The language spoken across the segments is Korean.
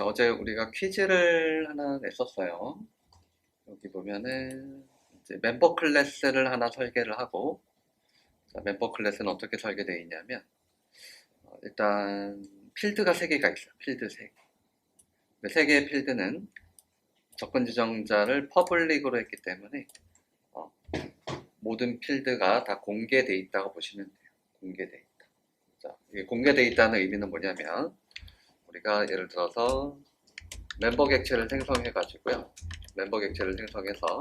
자, 어제 우리가 퀴즈를 하나 냈었어요. 여기 보면은 이제 멤버 클래스를 하나 설계를 하고 자, 멤버 클래스는 어떻게 설계되어 있냐면 어, 일단 필드가 3개가 있어요. 필드 3개. 그 3개의 필드는 접근 지정자를 퍼블릭으로 했기 때문에 어, 모든 필드가 다 공개되어 있다고 보시면 돼요. 공개되어 있다. 자, 이게 공개되어 있다는 의미는 뭐냐면 우리가 예를 들어서 멤버 객체를 생성해 가지고요. 멤버 객체를 생성해서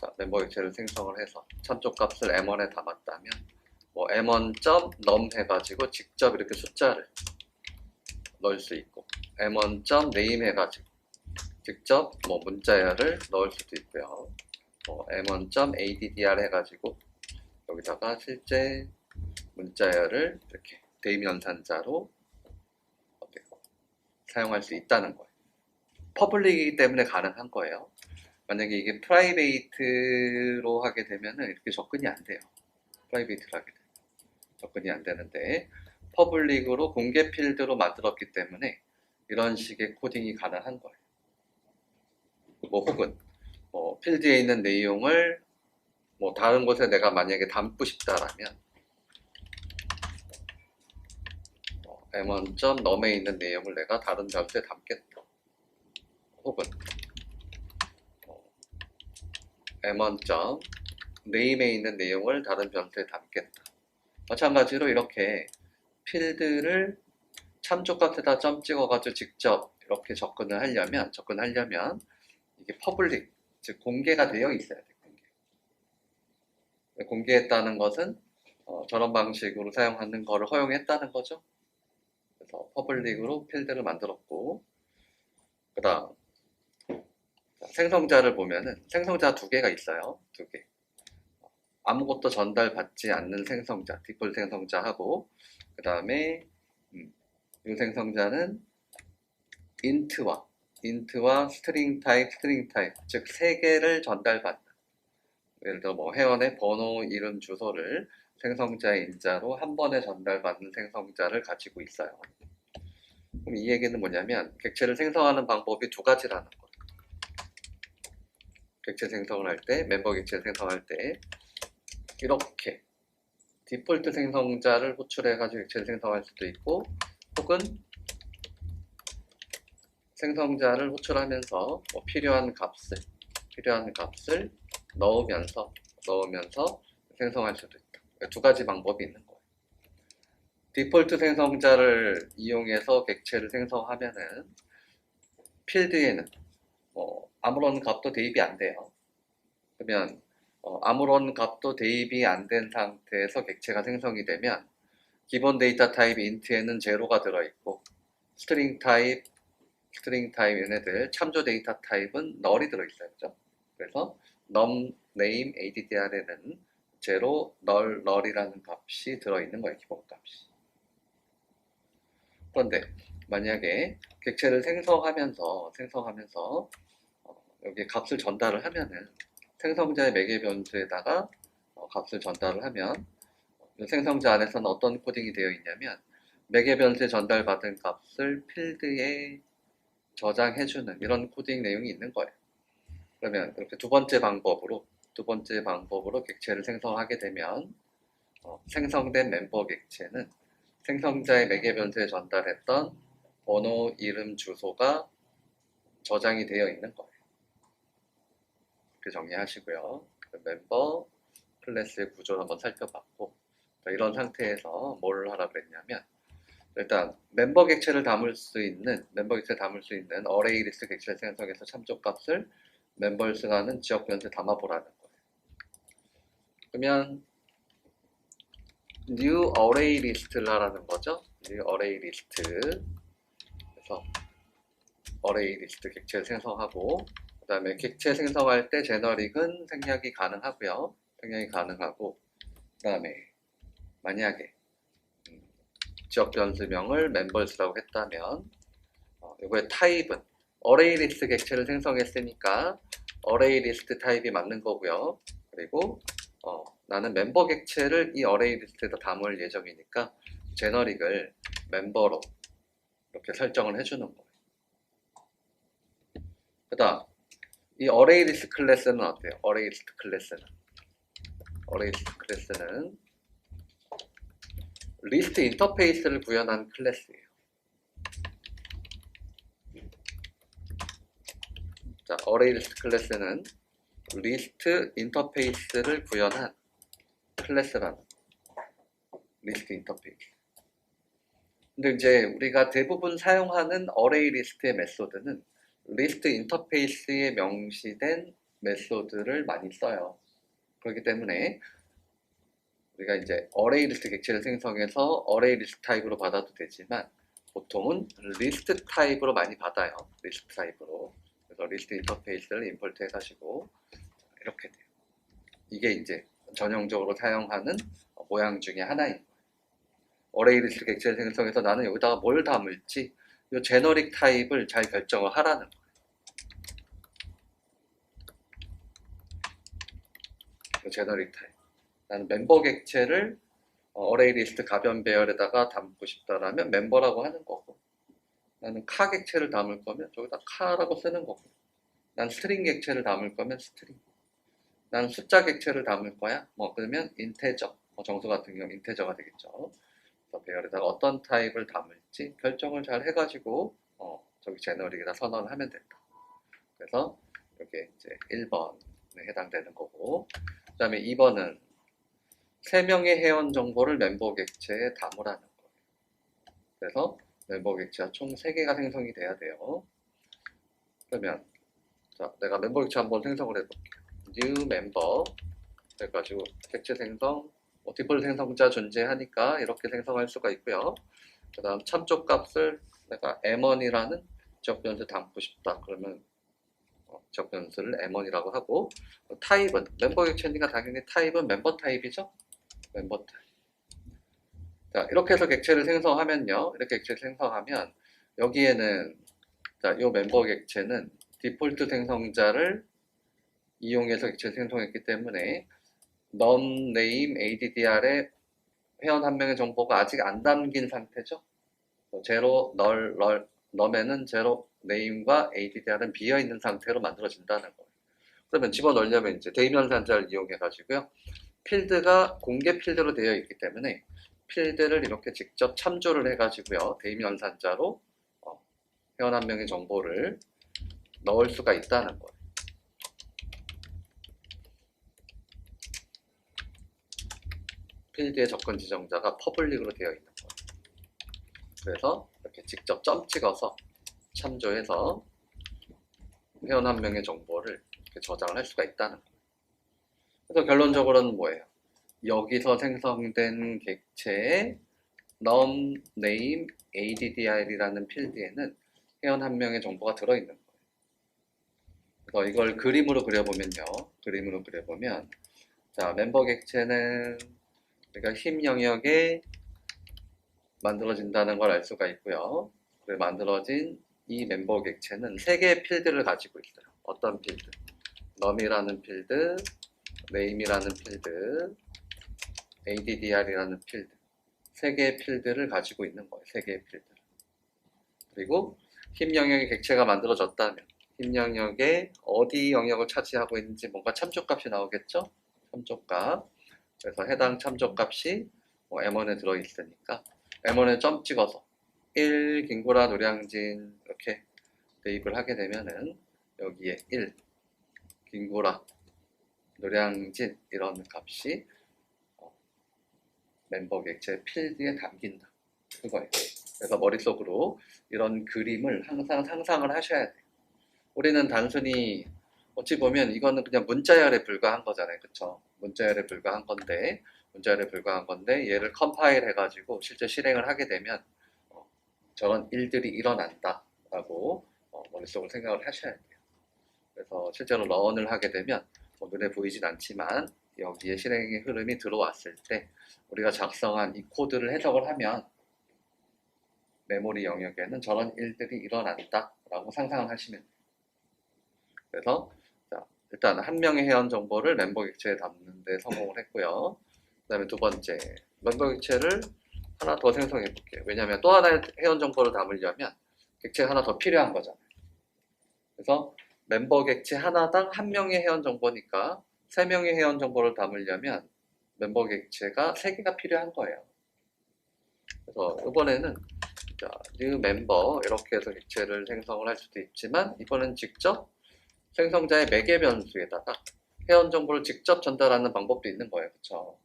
자, 멤버 객체를 생성을 해서 참조 값을 m1에 담았다면 뭐 m1.num 해가지고 직접 이렇게 숫자를 넣을 수 있고 m1.name 해가지고 직접 뭐 문자열을 넣을 수도 있고요. 뭐 m1.addr 해가지고 여기다가 실제 문자열을 이렇게 대임 연산자로? 사용할 수 있다는 거예요. 퍼블릭이기 때문에 가능한 거예요. 만약에 이게 프라이베이트로 하게 되면은 이렇게 접근이 안 돼요. 프라이베이트로 하게 되면 접근이 안 되는데 퍼블릭으로 공개 필드로 만들었기 때문에 이런 식의 코딩이 가능한 거예요. 뭐 혹은 뭐 필드에 있는 내용을 뭐 다른 곳에 내가 만약에 담고 싶다라면 뭐 m1.num에 있는 내용을 내가 다른 별수에 담겠다. 혹은 뭐 m1. name에 있는 내용을 다른 변수에 담겠다. 마찬가지로 이렇게 필드를 참조값에다 점 찍어가지고 직접 이렇게 접근을 하려면 접근하려면 이게 퍼블릭 즉 공개가 되어 있어야 돼 공개. 공개했다는 것은 어, 저런 방식으로 사용하는 것을 허용했다는 거죠. 그래서 퍼블릭으로 필드를 만들었고 그 다음 생성자를 보면은 생성자 두 개가 있어요. 두 개. 아무것도 전달받지 않는 생성자, 디폴트 생성자하고 그 다음에 음, 이 생성자는 int와 int와 string type, string type 즉세 개를 전달받는 예를 들어 뭐 회원의 번호, 이름, 주소를 생성자의 인자로 한 번에 전달받는 생성자를 가지고 있어요. 그럼 이 얘기는 뭐냐면 객체를 생성하는 방법이 두 가지라는 거예요. 객체 생성을 할 때, 멤버 객체를 생성할 때 이렇게 디폴트 생성자를 호출해가지고 객체를 생성할 수도 있고 혹은 생성자를 호출하면서 뭐 필요한 값을 필요한 값을 넣으면서 넣으면서 생성할 수도 있다. 두 가지 방법이 있는 거예요. 디폴트 생성자를 이용해서 객체를 생성하면은 필드에는 뭐 아무런 값도 대입이 안 돼요. 그러면 어, 아무런 값도 대입이 안 된 상태에서 객체가 생성이 되면 기본 데이터 타입 int에는 제로가 들어있고 스트링 타입, 스트링 타입 얘네들 참조 데이터 타입은 null이 들어있어요. 그죠? 그래서 num, name, addr에는 제로, null, null이라는 값이 들어있는 거예요. 기본 값이. 그런데 만약에 객체를 생성하면서 생성하면서 어, 여기 값을 전달을 하면은 생성자의 매개 변수에다가 어, 값을 전달을 하면 이 생성자 안에서는 어떤 코딩이 되어 있냐면 매개 변수에 전달받은 값을 필드에 저장해주는 이런 코딩 내용이 있는 거예요. 그러면 이렇게 두 번째 방법으로 두 번째 방법으로 객체를 생성하게 되면 어, 생성된 멤버 객체는 생성자의 매개 변수에 전달했던 번호, 이름, 주소가 저장이 되어 있는 거예요. 이렇게 정리하시고요. 그 멤버 클래스의 구조를 한번 살펴봤고 이런 상태에서 뭘 하라 그랬냐면 일단 멤버 객체를 담을 수 있는 멤버 객체를 담을 수 있는 어레이 리스트 객체를 생성해서 참조 값을 멤버스라는 지역 변수에 담아보라는. 그러면 new array list를 하라는 거죠. new array list 그래서 array list 객체를 생성하고 그 다음에 객체 생성할 때 제너릭은 생략이 가능하고요. 생략이 가능하고 그 다음에 만약에 음, 지역 변수명을 멤버스라고 했다면 어, 이거의 타입은 어레이 리스트 객체를 생성했으니까 어레이 리스트 타입이 맞는 거고요. 그리고 어, 나는 멤버 객체를 이 어레이 리스트에다 담을 예정이니까 제너릭을 멤버로 이렇게 설정을 해주는 거예요. 그 다음, 이 어레이 리스트 클래스는 어때요? 어레이 리스트 클래스는. 어레이 리스트 클래스는 리스트 인터페이스를 구현한 클래스예요. 자, 어레이 리스트 클래스는 리스트 인터페이스를 구현한 클래스라는 리스트 인터페이스. 근데 이제 우리가 대부분 사용하는 어레이 리스트의 메소드는 리스트 인터페이스에 명시된 메소드를 많이 써요. 그렇기 때문에 우리가 이제 어레이 리스트 객체를 생성해서 어레이 리스트 타입으로 받아도 되지만 보통은 리스트 타입으로 많이 받아요. 리스트 타입으로. 리스트 인터페이스를 임포트 해가지고 이렇게 돼요. 이게 이제 전형적으로 사용하는 모양 중에 하나인 거예요. 어레이 리스트 객체를 생성해서 나는 여기다가 뭘 담을지 이 제너릭 타입을 잘 결정을 하라는 거예요. 이 제너릭 타입. 나는 멤버 객체를 어, 어레이 리스트 가변 배열에다가 담고 싶다라면 멤버라고 하는 거고 나는 카 객체를 담을 거면 저기다 카라고 쓰는 거고 난 스트링 객체를 담을 거면 스트링. 난 숫자 객체를 담을 거야? 뭐 그러면 인테저 뭐 정수 같은 경우 인테저가 되겠죠. 그래서 배열에다가 어떤 타입을 담을지 결정을 잘 해가지고 어, 저기 제너릭에다 선언을 하면 된다. 그래서 이렇게 이제 1번에 해당되는 거고 그 다음에 2번은 세 명의 회원 정보를 멤버 객체에 담으라는 거예요. 그래서 멤버 객체가 총 3개가 생성이 돼야 돼요. 그러면 자, 내가 멤버 객체 한번 생성을 해볼게요. new member 해가지고 객체 생성, 뭐 디폴트 생성자 존재하니까 이렇게 생성할 수가 있고요. 그 다음 참조 값을 내가 m1이라는 지역 변수 담고 싶다. 그러면 어, 지역 변수를 m1이라고 하고 타입은 멤버 객체니까 당연히 타입은 멤버 타입이죠. 멤버 타입. 자, 이렇게 해서 객체를 생성하면요. 이렇게 객체를 생성하면 여기에는 자, 이 멤버 객체는 디폴트 생성자를 이용해서 객체를 생성했기 때문에 non name addr에 회원 한 명의 정보가 아직 안 담긴 상태죠. 제로 널, 널, 넘에는 제로 name과 addr은 비어 있는 상태로 만들어진다는 거예요. 그러면 집어넣으려면 이제 대면산자를 이용해 가지고요. 필드가 공개 필드로 되어 있기 때문에 필드를 이렇게 직접 참조를 해가지고요. 대면산자로 어, 회원 한 명의 정보를 넣을 수가 있다는 거예요. 필드의 접근 지정자가 퍼블릭으로 되어 있는 거예요. 그래서 이렇게 직접 점 찍어서 참조해서 회원 한 명의 정보를 저장을 할 수가 있다는 거예요. 그래서 결론적으로는 뭐예요? 여기서 생성된 객체의 num name addr이라는 필드에는 회원 한 명의 정보가 들어있는 거예요. 그래서 이걸 그림으로 그려보면요. 그림으로 그려보면 자 멤버 객체는 우리가 힘 영역에 만들어진다는 걸 알 수가 있고요. 그리고 만들어진 이 멤버 객체는 세 개의 필드를 가지고 있어요. 어떤 필드? num이라는 필드, name이라는 필드, addr이라는 필드 세 개의 필드를 가지고 있는 거예요. 세 개의 필드. 그리고 힘 영역의 객체가 만들어졌다면 힘 영역에 어디 영역을 차지하고 있는지 뭔가 참조값이 나오겠죠? 참조값. 그래서 해당 참조값이 뭐 M1에 들어있으니까 M1에 점 찍어서 1 김구라 노량진 이렇게 대입을 하게 되면은 여기에 1 김구라 노량진 이런 값이 어, 멤버 객체 필드에 담긴다. 그거예요. 그래서 머릿속으로 이런 그림을 항상 상상을 하셔야 돼요. 우리는 단순히 어찌 보면 이거는 그냥 문자열에 불과한 거잖아요. 그쵸? 문자열에 불과한 건데, 문자열에 불과한 건데, 얘를 컴파일 해가지고 실제 실행을 하게 되면, 어, 저런 일들이 일어난다. 라고 어, 머릿속으로 생각을 하셔야 돼요. 그래서 실제로 런을 하게 되면, 뭐 눈에 보이진 않지만, 여기에 실행의 흐름이 들어왔을 때, 우리가 작성한 이 코드를 해석을 하면, 메모리 영역에는 저런 일들이 일어난다. 라고 상상을 하시면 돼요. 그래서 자, 일단 한 명의 회원 정보를 멤버 객체에 담는 데 성공을 했고요. 그 다음에 두 번째, 멤버 객체를 하나 더 생성해 볼게요. 왜냐하면 또 하나의 회원 정보를 담으려면 객체 하나 더 필요한 거잖아요. 그래서 멤버 객체 하나당 한 명의 회원 정보니까 세 명의 회원 정보를 담으려면 멤버 객체가 세 개가 필요한 거예요. 그래서 이번에는 자, new 멤버 이렇게 해서 객체를 생성을 할 수도 있지만 이번엔 직접 생성자의 매개 변수에다가 회원 정보를 직접 전달하는 방법도 있는 거예요. 그렇죠?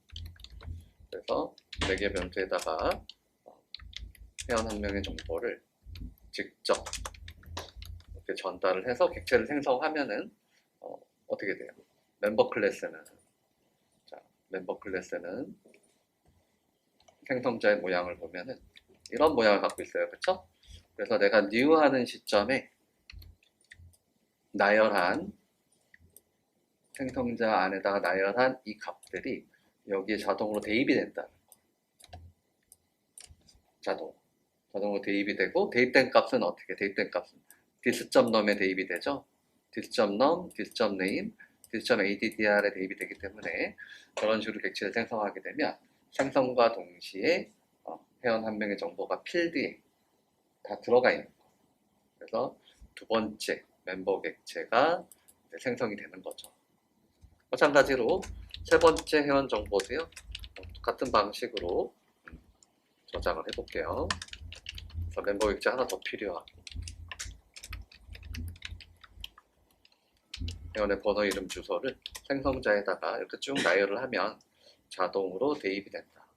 그래서 매개 변수에다가 어, 회원 한 명의 정보를 직접 이렇게 전달을 해서 객체를 생성하면은 어, 어떻게 돼요? 멤버 클래스는 자, 멤버 클래스는 생성자의 모양을 보면은 이런 모양을 갖고 있어요. 그렇죠? 그래서 내가 new 하는 시점에 나열한 생성자 안에다가 나열한 이 값들이 여기에 자동으로 대입이 된다. 자동. 자동으로 대입이 되고 대입된 값은 어떻게? 대입된 값은 dis.num에 대입이 되죠. dis.name, dis.addr에 대입이 되기 때문에 그런 식으로 객체를 생성하게 되면 생성과 동시에 어, 회원 한 명의 정보가 필드에 다 들어가 있는 거. 그래서 두 번째 멤버 객체가 생성이 되는 거죠. 마찬가지로 세 번째 회원 정보도요. 어, 같은 방식으로 음, 저장을 해볼게요. 그래서 멤버 객체 하나 더 필요하고 회원의 번호, 이름, 주소를 생성자에다가 이렇게 쭉 나열을 하면 자동으로 대입이 된다.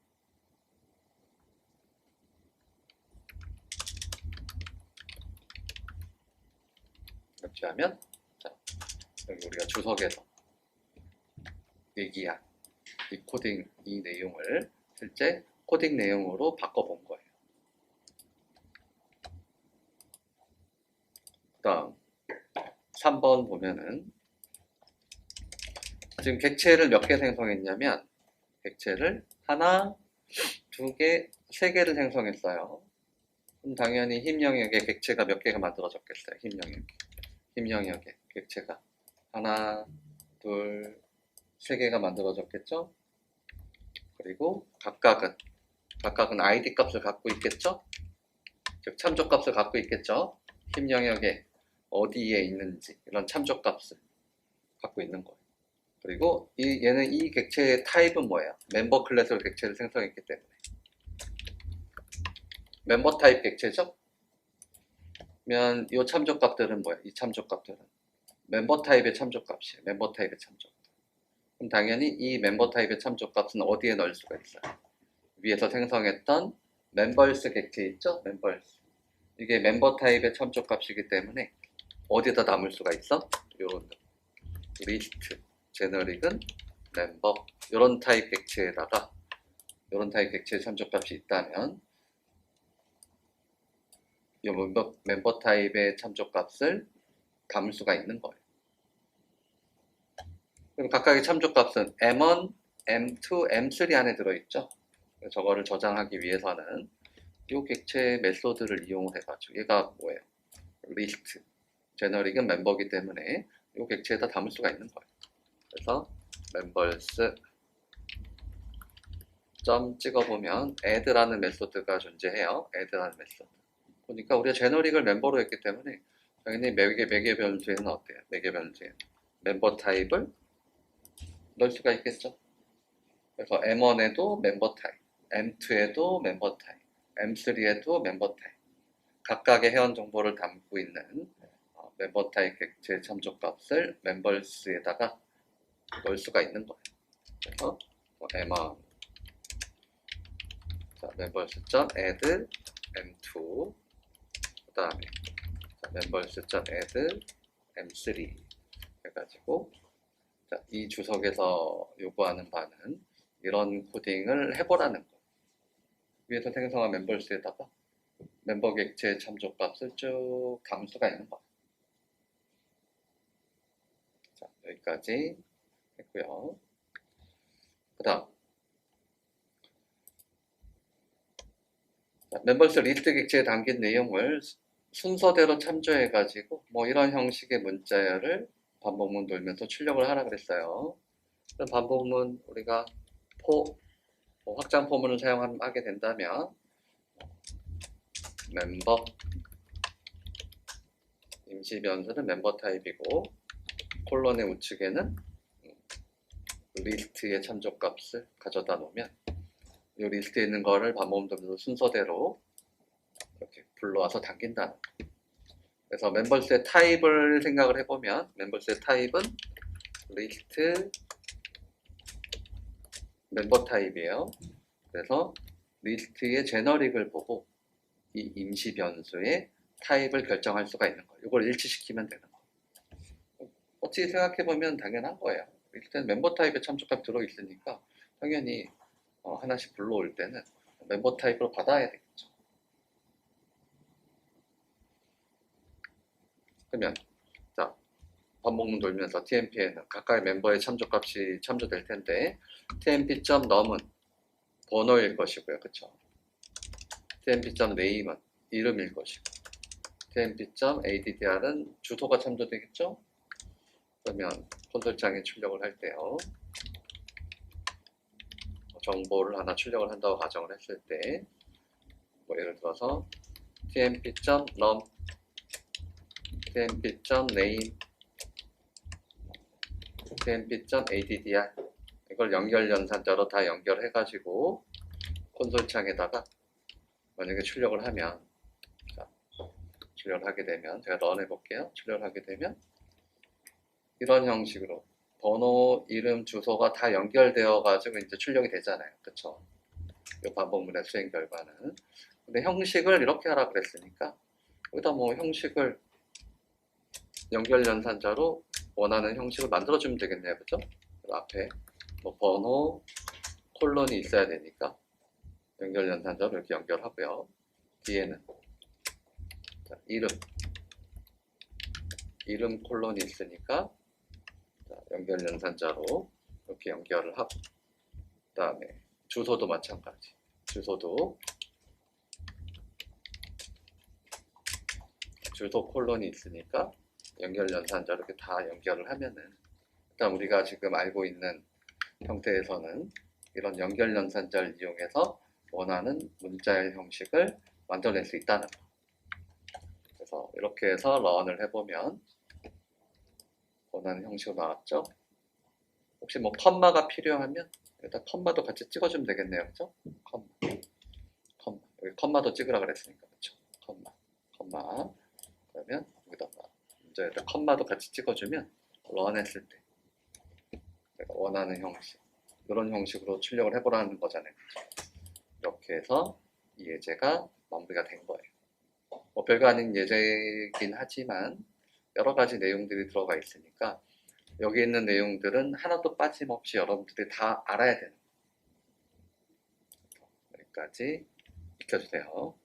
이렇게 하면 자, 여기 우리가 주석에서 얘기한 이 코딩 이 내용을 실제 코딩 내용으로 바꿔본 거예요. 그 다음 3번 보면은 지금 객체를 몇 개 생성했냐면 객체를 하나, 두 개, 세 개를 생성했어요. 그럼 당연히 힘 영역에 객체가 몇 개가 만들어졌겠어요. 힘 영역에. 힘 영역에 객체가 하나, 둘, 세 개가 만들어졌겠죠? 그리고 각각은 각각은 id 값을 갖고 있겠죠? 즉 참조 값을 갖고 있겠죠? 힘 영역에 어디에 있는지 이런 참조 값을 갖고 있는 거예요. 그리고 이, 얘는 이 객체의 타입은 뭐예요? 멤버 클래스로 객체를 생성했기 때문에 멤버 타입 객체죠? 그러면 이 참조 값들은 뭐예요? 이 참조 값들은 멤버 타입의 참조 값이에요. 멤버 타입의 참조 값. 그럼 당연히 이 멤버 타입의 참조 값은 어디에 넣을 수가 있어요? 위에서 생성했던 멤버스 객체 있죠? 멤버스. 이게 멤버 타입의 참조 값이기 때문에 어디다 담을 수가 있어? 요런 리스트, 제너릭은 멤버 이런 타입 객체에다가 이런 타입 객체의 참조 값이 있다면 이 멤버, 멤버 타입의 참조 값을 담을 수가 있는 거예요. 그럼 각각의 참조 값은 M1, M2, M3 안에 들어있죠. 저거를 저장하기 위해서는 이 객체 메소드를 이용을 해가지고 얘가 뭐예요? 리스트. 제너릭은 멤버이기 때문에 이 객체에다 담을 수가 있는 거예요. 그래서 멤버스 점 찍어보면 add라는 메소드가 존재해요. add라는 메소드. 보니까 우리가 제너릭을 멤버로 했기 때문에 당연히 매개 매개 변수에는 어때요? 매개 변수에 멤버 타입을 넣을 수가 있겠죠. 그래서 M1에도 멤버 타입, M2에도 멤버 타입, M3에도 멤버 타입. 각각의 회원 정보를 담고 있는 어, 멤버 타입 객체 참조 값을 멤버스에다가 넣을 수가 있는 거예요. 그래서 뭐 M1 자, 멤버스.add M2 그 다음에 멤버스.add M3 해가지고 자, 이 주석에서 요구하는 바는 이런 코딩을 해보라는 거. 위에서 생성한 멤버스에다가 멤버 객체 참조 값을 쭉 담을 수가 있는 거. 자, 여기까지 했고요. 그 다음. 멤버스 리스트 객체에 담긴 내용을 순서대로 참조해 가지고 뭐 이런 형식의 문자열을 반복문 돌면서 출력을 하라 그랬어요. 반복문 우리가 포 뭐 확장 포문을 사용하게 된다면 멤버 임시 변수는 멤버 타입이고 콜론의 우측에는 리스트의 참조값을 가져다 놓으면 이 리스트에 있는 거를 돌면서 순서대로 이렇게 불러와서 당긴다는 거. 그래서 멤버스의 타입을 생각을 해보면 멤버스의 타입은 리스트 멤버 타입이에요. 그래서 리스트의 제너릭을 보고 이 임시 변수의 타입을 결정할 수가 있는 거예요. 이걸 일치시키면 되는 거예요. 어찌 생각해보면 당연한 거예요. 일단 멤버 타입에 참조값 들어있으니까 당연히 어, 하나씩 불러올 때는 멤버 타입으로 받아야 되겠죠. 그러면 자 반복문 돌면서 TMP에는 각각의 멤버의 참조값이 참조될 텐데 TMP.num은 번호일 것이고요. 그쵸? TMP.name은 이름일 것이고 TMP.addr은 주소가 참조되겠죠? 그러면 콘솔창에 출력을 할 때요. 정보를 하나 출력을 한다고 가정을 했을 때, 뭐 예를 들어서 tmp.num, tmp.name, tmp.addr 이걸 연결 연산자로 다 연결해가지고 콘솔창에다가 만약에 출력을 하면 자, 출력을 하게 되면 제가 런 해볼게요. 출력을 하게 되면 이런 형식으로 번호, 이름, 주소가 다 연결되어 가지고 이제 출력이 되잖아요. 그쵸? 이 반복문의 수행 결과는. 근데 형식을 이렇게 하라 그랬으니까 여기다 뭐 형식을 연결 연산자로 원하는 형식을 만들어 주면 되겠네요. 그죠? 앞에 뭐 번호, 콜론이 있어야 되니까 연결 연산자로 이렇게 연결하고요. 뒤에는 자, 이름 이름 콜론이 있으니까 자, 연결 연산자로 이렇게 연결을 하고 그 다음에 주소도 마찬가지 주소도 주소 콜론이 있으니까 연결 연산자 이렇게 다 연결을 하면은 일단 우리가 지금 알고 있는 형태에서는 이런 연결 연산자를 이용해서 원하는 문자의 형식을 만들어낼 수 있다는 거. 그래서 이렇게 해서 런을 해보면 원하는 형식으로 나왔죠. 혹시 뭐 컴마가 필요하면 일단 컴마도 같이 찍어주면 되겠네요. 그죠? 컴마. 컴마. 여기 컴마도 찍으라 그랬으니까. 그죠? 컴마. 컴마. 그러면 여기다가 문제에다 컴마도 같이 찍어주면 런 했을 때 내가 원하는 형식 이런 형식으로 출력을 해보라는 거잖아요. 그죠? 이렇게 해서 이 예제가 마무리가 된 거예요. 뭐 별거 아닌 예제이긴 하지만 여러 가지 내용들이 들어가 있으니까 여기 있는 내용들은 하나도 빠짐없이 여러분들이 다 알아야 되는. 여기까지 익혀주세요.